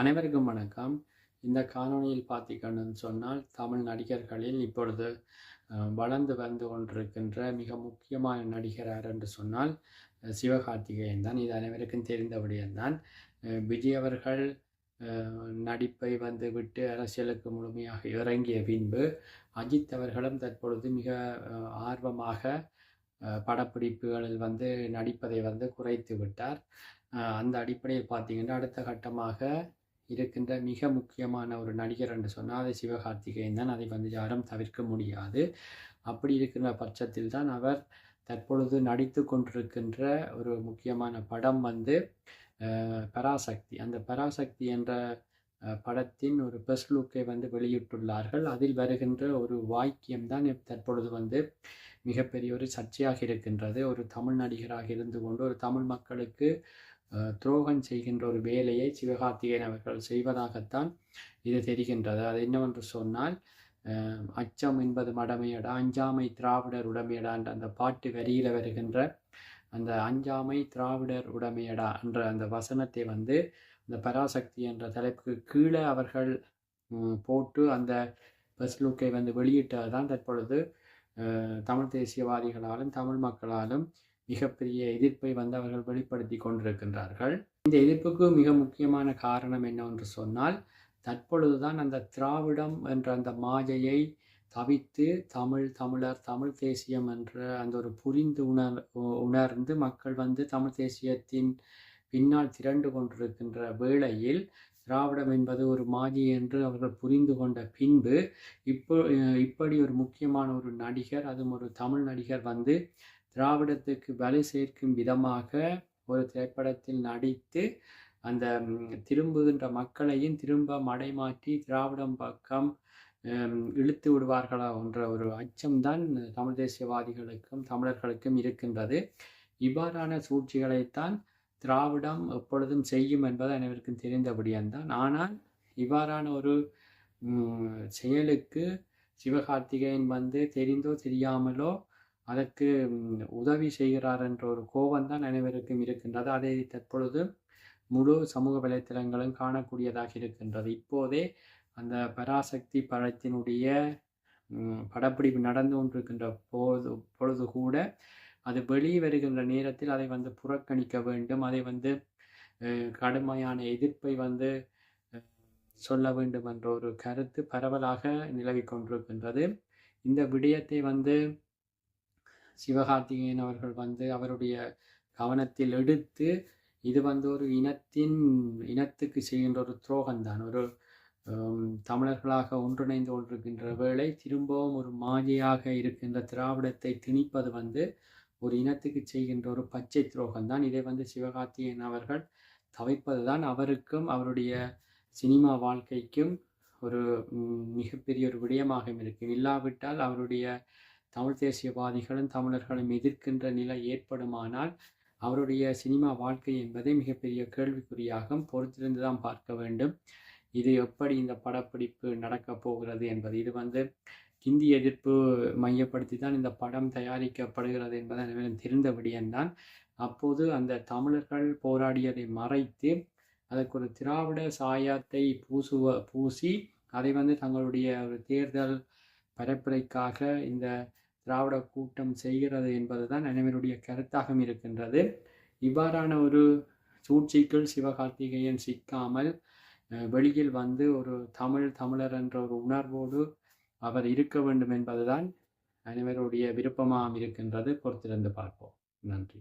அனைவருக்கும் வணக்கம். இந்த காணொலியில் பார்த்தீங்கன்னு சொன்னால் தமிழ் நடிகர்களில் இப்பொழுது வளர்ந்து வந்து கொண்டிருக்கின்ற மிக முக்கியமான நடிகரார் என்று சொன்னால் சிவகார்த்திகேயன் தான். இது அனைவருக்கும் தெரிந்த விடயம்தான் விஜய் அவர்கள் நடிப்பை வந்து விட்டு அரசியலுக்கு முழுமையாக இறங்கிய பின்பு அஜித் அவர்களும் தற்பொழுது மிக ஆர்வமாக படப்பிடிப்புகளில் வந்து நடிப்பதை வந்து குறைத்து விட்டார். அந்த அடிப்படையில் பார்த்தீங்கன்னா அடுத்த கட்டமாக இருக்கின்ற மிக முக்கியமான ஒரு நடிகர் என்று சொன்னால் அது சிவகார்த்திகேயன் தான். அதை வந்து யாரும் தவிர்க்க முடியாது. அப்படி இருக்கின்ற பட்சத்தில் தான் அவர் தற்பொழுது நடித்து கொண்டிருக்கின்ற ஒரு முக்கியமான படம் வந்து பராசக்தி. அந்த பராசக்தி என்ற படத்தின் ஒரு பெஸ்ட் லுக்கை வந்து வெளியிட்டுள்ளார்கள். அதில் வருகின்ற ஒரு வாக்கியம் தான் தற்பொழுது வந்து மிகப்பெரிய ஒரு சர்ச்சையாக இருக்கின்றது. ஒரு தமிழ் நடிகராக இருந்து கொண்டு ஒரு தமிழ் மக்களுக்கு துரோகம் செய்கின்ற ஒரு வேலையை சிவகார்த்திகேயன் அவர்கள் செய்வதாகத்தான் இது தெரிகின்றது. அது என்னவென்று சொன்னால் அச்சம் என்பது மடமையடா அஞ்சாமை திராவிடர் உடமையடா என்ற அந்த பாட்டு வரியில் வருகின்ற அந்த அஞ்சாமை திராவிடர் உடமையடா என்ற அந்த வசனத்தை வந்து அந்த பராசக்தி என்ற தலைப்புக்கு கீழே அவர்கள் போட்டு அந்த பஸ் லுக்கை வந்து வெளியிட்டது தான் தற்பொழுது தமிழ் தேசியவாதிகளாலும் தமிழ் மக்களாலும் மிகப்பெரிய எதிர்ப்பை வந்து அவர்கள் வெளிப்படுத்தி கொண்டிருக்கின்றார்கள். இந்த எதிர்ப்புக்கு மிக முக்கியமான காரணம் என்னவென்று சொன்னால் தற்பொழுதுதான் அந்த திராவிடம் என்ற அந்த மாயையை தவித்து தமிழ் தமிழர் தமிழ் தேசியம் என்ற அந்த ஒரு புரிந்து உணர் உணர்ந்து மக்கள் வந்து தமிழ் தேசியத்தின் பின்னால் திரண்டு கொண்டிருக்கின்ற வேளையில் திராவிடம் என்பது ஒரு மாஜி என்று அவர்கள் புரிந்து கொண்ட பின்பு இப்போ இப்படி ஒரு முக்கியமான ஒரு நடிகர் அதுவும் ஒரு தமிழ் நடிகர் வந்து திராவிடத்துக்கு வலு சேர்க்கும் விதமாக ஒரு திரைப்படத்தில் நடித்து அந்த திரும்புகின்ற மக்களையும் திரும்ப மடைமாற்றி திராவிடம் பக்கம் இழுத்து விடுவார்களா என்ற ஒரு அச்சம்தான் தமிழ் தேசியவாதிகளுக்கும் தமிழர்களுக்கும் இருக்கின்றது. இவ்வாறான சூழ்ச்சிகளைத்தான் திராவிடம் எப்பொழுதும் செய்யும் என்பது அனைவருக்கும் தெரிந்தபடியான்தான் ஆனால் இவ்வாறான ஒரு செயலுக்கு சிவகார்த்திகேயன் வந்து தெரிந்தோ தெரியாமலோ அதற்கு உதவி செய்கிறார் என்ற ஒரு கோபம்தான் அனைவருக்கும் இருக்கின்றது. அதை தற்பொழுது முழு சமூக வலைத்தளங்களும் காணக்கூடியதாக இருக்கின்றது. இப்போதே அந்த பராசக்தி படத்தினுடைய படப்பிடிப்பு நடந்து கொண்டிருக்கின்ற போது பொழுது கூட அது வெளியே வருகின்ற நேரத்தில் அதை வந்து புறக்கணிக்க வேண்டும். அதை வந்து கடுமையான எதிர்ப்பை வந்து சொல்ல வேண்டும் என்ற ஒரு கருத்து பரவலாக நிலவிக் கொண்டிருக்கின்றது. இந்த விடயத்தை வந்து சிவகார்த்திகேயன் அவர்கள் வந்து அவருடைய கவனத்தில் எடுத்து இது வந்து ஒரு இனத்தின் இனத்துக்கு செய்கின்ற ஒரு துரோகம்தான். ஒரு தமிழர்களாக ஒன்றிணைந்து கொண்டிருக்கின்ற வேளை திரும்பவும் ஒரு மாஜையாக இருக்கின்ற திராவிடத்தை திணிப்பது வந்து ஒரு இனத்துக்கு செய்கின்ற ஒரு பச்சை துரோகம்தான். இதை வந்து சிவகார்த்திகேயன் அவர்கள் தவிப்பது தான் அவருக்கும் அவருடைய சினிமா வாழ்க்கைக்கும் ஒரு மிகப்பெரிய ஒரு விடயமாக இருக்கும். இல்லாவிட்டால் அவருடைய தமிழ் தேசியவாதிகளும் தமிழர்களும் எதிர்க்கின்ற நிலை ஏற்படுமானால் அவருடைய சினிமா வாழ்க்கை என்பதை மிகப்பெரிய கேள்விக்குறியாகும் பொறுத்திருந்து தான் பார்க்க வேண்டும். இது எப்படி இந்த படப்பிடிப்பு நடக்கப் போகிறது என்பது. இது வந்து ஹிந்தி எதிர்ப்பு மையப்படுத்தி தான் இந்த படம் தயாரிக்கப்படுகிறது என்பதை அனைவரும் தெரிந்த விடயம்தான் அப்போது அந்த தமிழர்கள் போராடியதை மறைத்து அதற்கு ஒரு திராவிட சாயத்தை பூசுவ பூசி அதை வந்து தங்களுடைய ஒரு தேர்தல் பரப்புரைக்காக இந்த திராவிட கூட்டம் செய்கிறது என்பது தான் அனைவருடைய கருத்தாகவும் இருக்கின்றது. இவ்வாறான ஒரு சூழ்ச்சிக்குள் சிவகார்த்திகேயன் சிக்காமல் வெளியில் வந்து ஒரு தமிழ் தமிழர் என்ற ஒரு உணர்வோடு அவர் இருக்க வேண்டும் என்பதுதான் அனைவருடைய விருப்பமாக இருக்கின்றது. பொறுத்திருந்து பார்ப்போம். நன்றி.